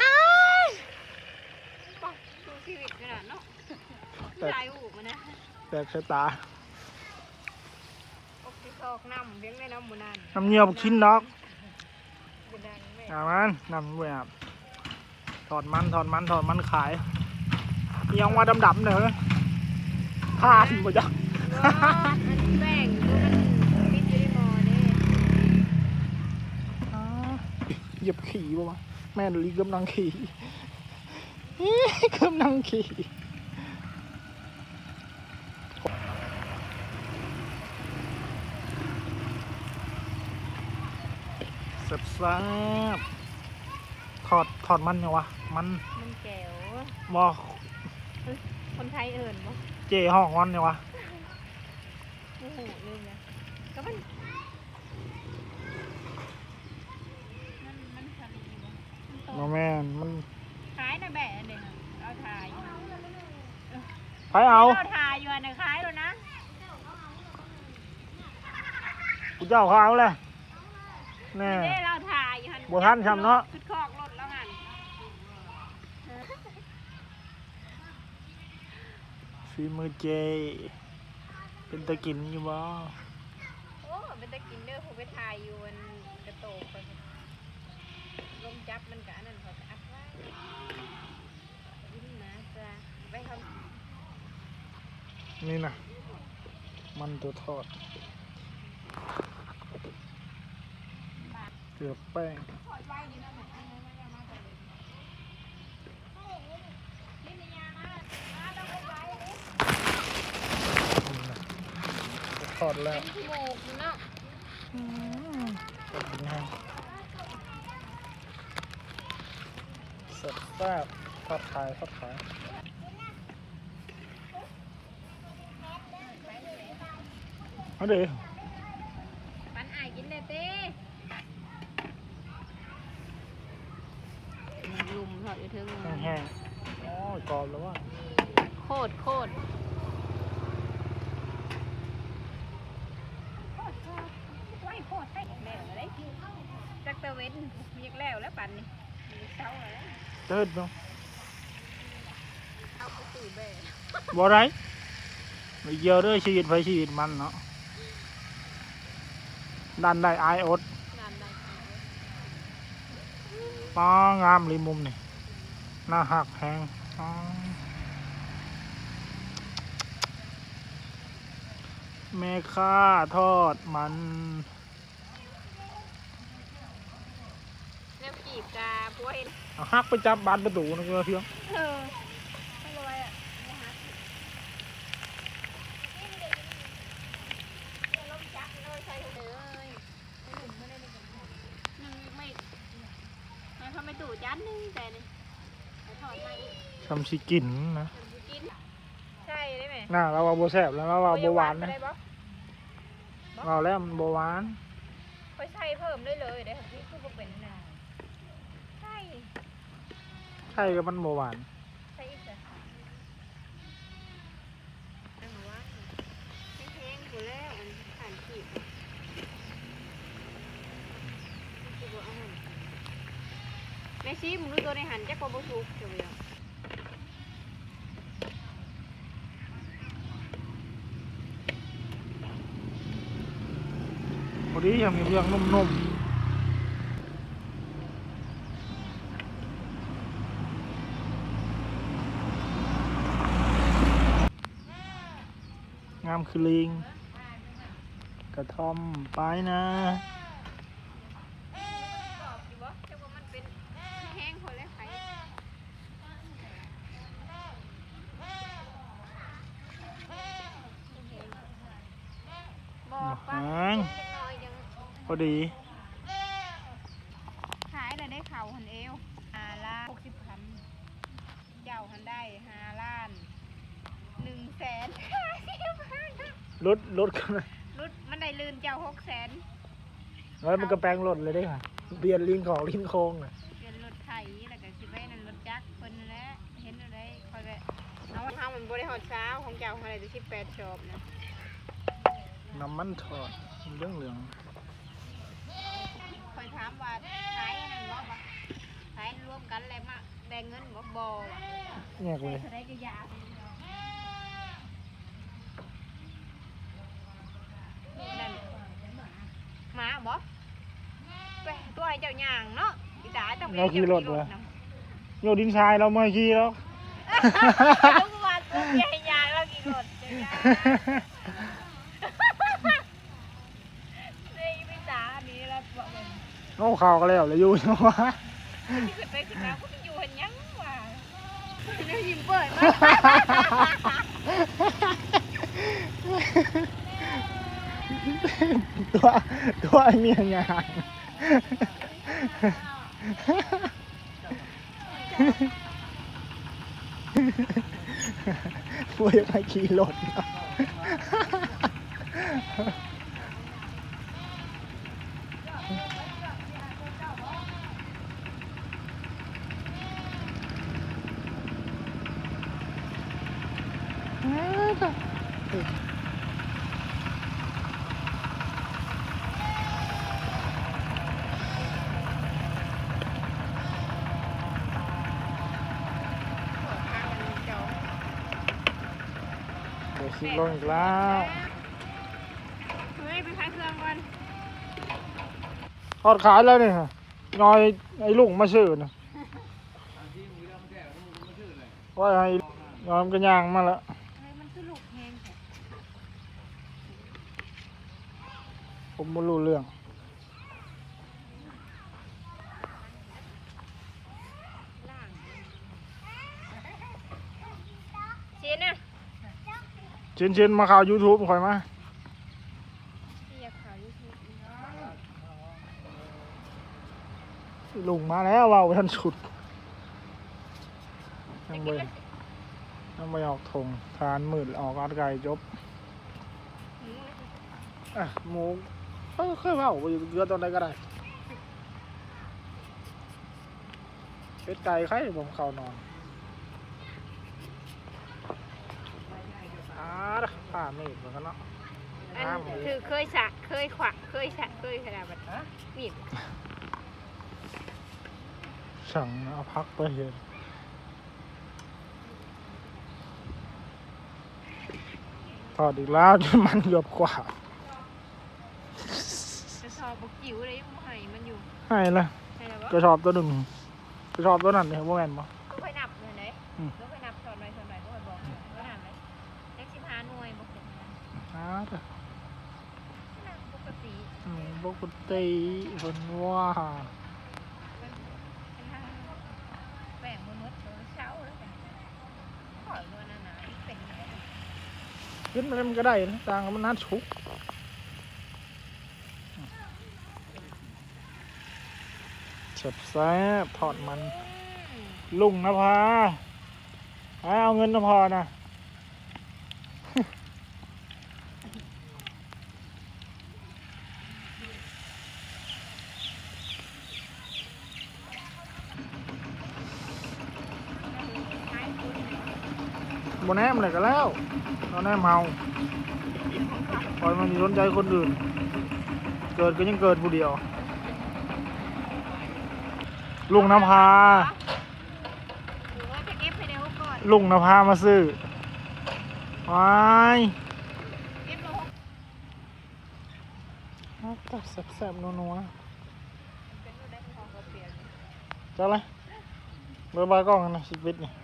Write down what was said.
อ้ายป้องสู้ชีวิตขนาดเนาะแต่ใจหูมันนะแตกชะตา อกที่ซอกน้ำเลี้ยงในน้ำหมูนันน้ำเงียบชิ้นดอกบุดันแม่อามันนำไปอาบถอดมันถอดมันถอดมันขายเอียังว่าดำๆเนอะผ้าสิบ่จ้ะว้าอันนี้แบ่งดูมันติดอยู่ในหม้อนี่อ้าเหยียบขี่ป่วะ แม่นลีกำลังขี่อี้กำลังขี่แซ่บแซ่บถอดถอดมันยังวะ มัน มันแก้วบอคนไทยเอิ่นบ่เจห้องมันยังวะโอ้โหลืมเลยก็มันมันมันสลีบ่ มันโตโนแม่นมันขายนะแบะอันเดียวนะเอาถ่ายอยู่ไปเอาเอาถ่ายอยู่อันเดียวขายแล้วนะกูเจ้าเขาเอาเลยแน่เด้เราถ่ายอยู่หันบ่ทันซ้ำเนาะ ขึ้นคอกรถแล้วงั้นฝีมือเจ เป็นตะกินอยู่บ่โอ้เป็นตะกินเด้อผมไปถ่ายอยู่อันกระโตกไป ลมจับมันกะอันนั่นเขาจะอัดไว้ยิ้มนะจ้ะไปทำนี่นะมันตัวทอดเกลือแป้งทอดแล้ว เป็นขี้โมกเนาะ ทอดง่าย แซ่บแซ่บทอดขายทอดขายเอาดิปันอายกินเลยเต้ลุมทอดอยู่เทิงแห้งๆอ๋อกรอบแล้วว่าโคตรโคตรไว้โคตรให้แล้วเลยจักตะเวนมีกแล้วแล้วปันนี่มีเช้าแล้ว เติร์ดเนาะเอาไปตื่นเบ้บ่ไรไม่เยอะเด้อชีวิตไปชีวิตมันเนาะดันได้อายอดนานได้ป้องามเลยมุมนี่หน้าหักแหงป้อแม่ค้าทอดมันแนวกีบกาพวกเห็น เอาหักไปจับบานประตูนะเพื่อนเพียงเออไม่รวยอะนะฮะลมจักเลยใส่เลยไม่ได้ไม่ไม่ทำไม่ตู่จานนึงแต่นี่ถอดมาอีกทำสิกินนะกินใช่ได้ไหมน่าเราว่าโบแสบแล้วเราว่าโบหวานนะได้ปะเราแล้วมันโบหวานค่อยใส่เพิ่มได้เลยได้ค่ะพี่คือบ่เป็นนะใช่ ใช่กับมันโบหวานใช่อีกแต่อันว่าแห้งๆกูแล้วอันผ่านขีดคือบ่เอาหั่นแม่ซีมึงดูตัวในหันจักบสุกเจ้าเดียวพอดียังมีเรื่องนุ่มๆ งามคือลิง กระท่อมไปนะ บอกว่ามันเป็นแห้งพอแล้วไข่บอกปะแห้งจักหน่องพอดีขายแล้วได้เข่าหันเอวหาล้านหกสิบพันเจ้าหันได้หาล้านหนึ่งแสน รถรถกันนะรุดมันได้ลืนเจ้าหกแสนแล้วมันก็แปลงรถเลยได้ค่ะเปลี่ยนลิ้นของลิ้นโค้งน่ะเป็นรถไถแล้วก็สิไปนั่นรถจักรเพิ่นนั่นแหละเห็นอะไรคอยไปเอาเฮามันบ่ได้ฮอดเช้าของเจ้าเฮาได้แต่สิบแปดชอบนะน้ำมันทอดเรื่องเหลืองคอยถามว่าขายอันนั้นบ่ปะขายรวมบอกบอว่ะแยกเลยได้ก็ยานั่ หมาบ่ไปตัวไอ้เจ้าย่างเนาะอีตาต้องไปเราขี่รถเจ้าเหรอ นำโยดินชายเราไม่ขี่แล้วเอามาตัวใหญ่ยางแล้วกี่รถเจ้าย่างนี่พี่ตาอันนี้เราบอกเลยโอ้ข่าวก็แล้วเลยอยู่จังวะที่ขึ้นไปขึ้นมาคุณอยู่เห็นยังวะนี่ยิ้มเปิดมา ตัวตัวเมียงานป่วยไปขี่รถเนาะเดี๋ยวขี่ลงอีกแล้วเฮ้ยไปขายเครื่องก่อนทอดขายแล้วเนี่ยน้อยไอ้ลุงมาซื้อนะว่าไอ้น้อยมันก็ย่างมาแล้วเฮ้ยมันคือลูกแห้งแท้ผมไม่รู้เรื่อง ล่างเชนน่ะเชิญเชิญมาข่าว YouTube คอยมาเสียบเขายูทูบลุงมาแล้วเราท่านสุดยังไม่ยังไม่ออกทงทานมืดออกอัดไก่จบอะหมูเอ้ยเคยเผาไปเยอะตอนใดก็ได้เป็ดไก่ไข่ผมเข้านอนอ่า ผ้ามีดเหมือนกันเนาะอันน้คือเคยสะเคยขวักเคยสะเคยขนาดแบบมีดสั่งเอาพักไปเห็นถอดอีกแล้วจนมันเกือบกว่าจะชอบบกิ๋วเลยยังบ่ให้มันอยู่ให้ละให้แล้วกระสอบตัวหนึ่งกระสอบตัวนั้นเนี่ยโมแมนบ่ก็ค่อยนับเลยไหน อ้าจ้ะนับปกติอืมปกติเพิ่นว่าแบ่งมือมืดตัวเช้าแล้วกันขอยวันนั้นนะเป็นไงขึ้นมาแล้วมันก็ได้นะต่างกับมันนัดชุกเจ็บแซ่บทอดมัน ลุงนะพาให้เอาเงินนะพอนะ บนแนมเลยก็แล้วตอนแนมเมาปล่อยมันสนใจคนอื่น เกิดก็ยังเกิดผู้เดียว ลุงนภาหรือว่าจะเก็บให้เร็วก่อนลุงนภามาซื้อวายเก็บลงตักแซ่บๆนัวเป็นรูปได้ของกระเปียกๆจ้าเลยเบอร์บายกล้องกันนะสิบวิตนี่เ